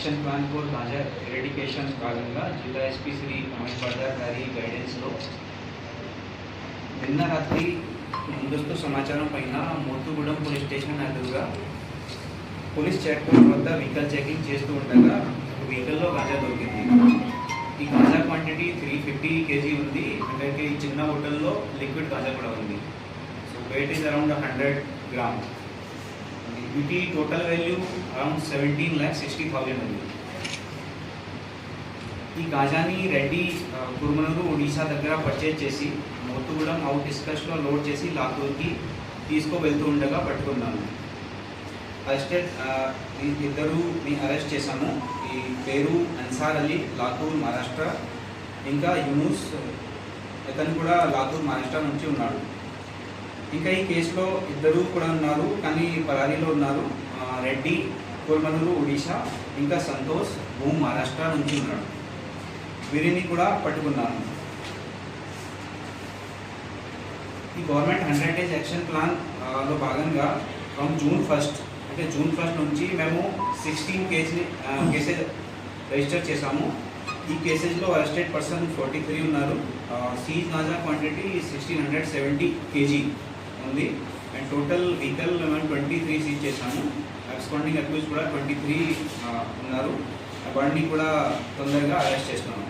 Action plan for ganja eradication భాగంగా జిల్లా SP Shri Amit పర్దార్ గారి గైడెన్స్లో నిన్న రాత్రి ముందస్తు సమాచారం పైన మోతుగూడెం పోలీస్ స్టేషన్ ఎదురుగా పోలీస్ చెక్ పోస్ట్ వద్ద వెహికల్ చెకింగ్ చేస్తూ ఉండగా వెహికల్లో గాజా దొరికింది. ఈ ganja quantity three fifty KG ఉంది. అంటే ఈ చిన్న హోటల్లో లిక్విడ్ గాజా కూడా ఉంది. So weight is around hundred gram వీటి total value around seventeen lakh sixty thousand ఉంది. ఈ గాజాని రెడ్డి కురుమనూరు ఒడిశా దగ్గర పర్చేజ్ చేసి మొత్తు కూడా మౌత్ డిస్కస్లో లోడ్ చేసి లాతూర్కి తీసుకువెళ్తూ ఉండగా పట్టుకున్నాను. అరెస్టెడ్ ఆ, ఈ ఇద్దరుని అరెస్ట్ చేశాము. ఈ పేరు అన్సార్ అలీ లాతూర్ మహారాష్ట్ర ఇంకా యూనూస్ ఇతను కూడా లాతూర్ మహారాష్ట్ర నుంచి ఉన్నాడు. ఇంకా ఈ కేసులో ఇద్దరు కూడా ఉన్నారు కానీ పరారీలో ఉన్నారు. రెడ్డి కోల్మనూరు ఒడిషా ఇంకా సంతోష్ భూమ్ మహారాష్ట్ర నుంచి ఉన్నాడు. వీరిని కూడా పట్టుకున్నాను. ఈ గవర్నమెంట్ హండ్రెడ్ డేస్ యాక్షన్ ప్లాన్లో భాగంగా ఫ్రమ్ జూన్ ఫస్ట్ అంటే జూన్ ఫస్ట్ నుంచి మేము సిక్స్టీన్ కేసు కేసెస్ రిజిస్టర్ చేశాము. ఈ కేసెస్లో అరెస్టెడ్ పర్సన్ ఫార్టీ త్రీ ఉన్నారు seize నాజా quantity sixteen hundred seventy KG ఉంది. అండ్ టోటల్ వెహికల్ మేము ట్వంటీ త్రీ సీజ్ చేశాము. అబ్స్కాండింగ్ అక్యూజ్ కూడా ట్వంటీ త్రీ ఉన్నారు. వాడిని కూడా తొందరగా అరెస్ట్ చేస్తున్నాము.